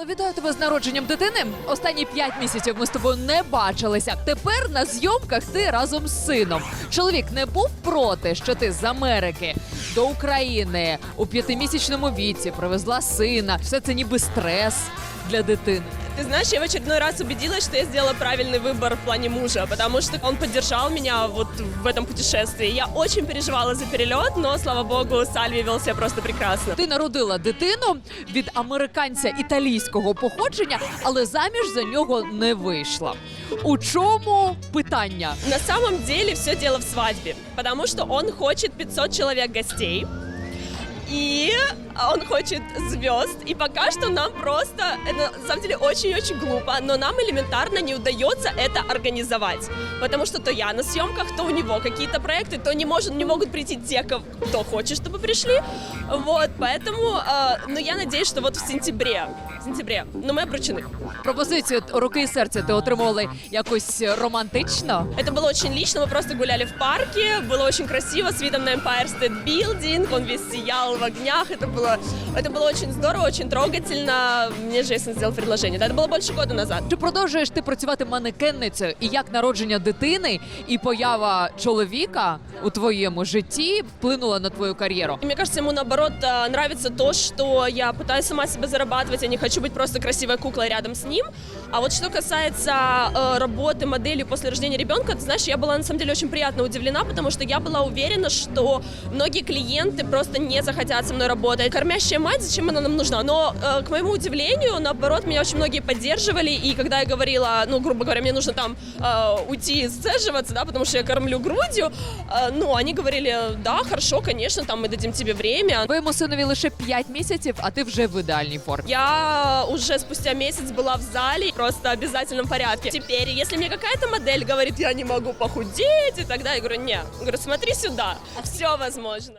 Алло, вітаю тебе з народженням дитини. Останні п'ять місяців ми з тобою не бачилися. Тепер на зйомках ти разом з сином. Чоловік не був проти, що ти з Америки до України у п'ятимісячному віці привезла сина. Все це ніби стрес для дитини. Ты знаешь, я в очередной раз убедилась, что я сделала правильный выбор в плане мужа, потому что он поддержал меня вот в этом путешествии. Я очень переживала за перелет, но, слава богу, Сальви вел себя просто прекрасно. Ти народила дитину від американця італійського походження, але заміж за нього не вийшла. У чому питання? На самом деле все дело в свадьбе, потому что он хочет 500 человек гостей. И он хочет звезд, и пока что нам просто, это на самом деле очень-очень глупо, но нам элементарно не удается это организовать. Потому что то я на съемках, то у него какие-то проекты, то не, может, не могут прийти те, кто хочет, чтобы пришли. Вот, поэтому, э, ну я надеюсь, что вот в сентябре, в сентябре, но мы обручены. Пропозицію руки і серця ти отримували якось романтично. Это было очень лично, мы просто гуляли в парке, было очень красиво, с видом на Empire State Building, он весь сиял в огнях, это было, это было очень здорово, очень трогательно. Мне Джейсон сделал предложение, да, это было больше года назад. Чи продовжуєш ти працювати манекенницею? І як народження дитини і поява чоловіка у твоєму житті вплинула на твою кар'єру? И мне кажется, ему наоборот э, нравится то, что я пытаюсь сама себя зарабатывать, я не хочу быть просто красивой куклой рядом с ним. А вот что касается э, работы моделью после рождения ребенка, ты знаешь, я была на самом деле очень приятно удивлена, потому что я была уверена, что многие клиенты просто не захотят со мной работать. Кормящая мать, зачем она нам нужна? Но, э, к моему удивлению, наоборот, меня очень многие поддерживали, и когда я говорила, ну, грубо говоря, мне нужно там э, уйти сцеживаться, да, потому что я кормлю грудью, э, ну, они говорили, да, хорошо, конечно, там мы дадим тебе время. Твоєму синові лише 5 місяців, а ти вже в ідеальній формі. Я уже спустя месяц была в зале просто в обязательном порядке. Теперь, если мне какая-то модель говорит, я не могу похудеть и так далее, я говорю, нет. Я говорю, смотри сюда, все возможно.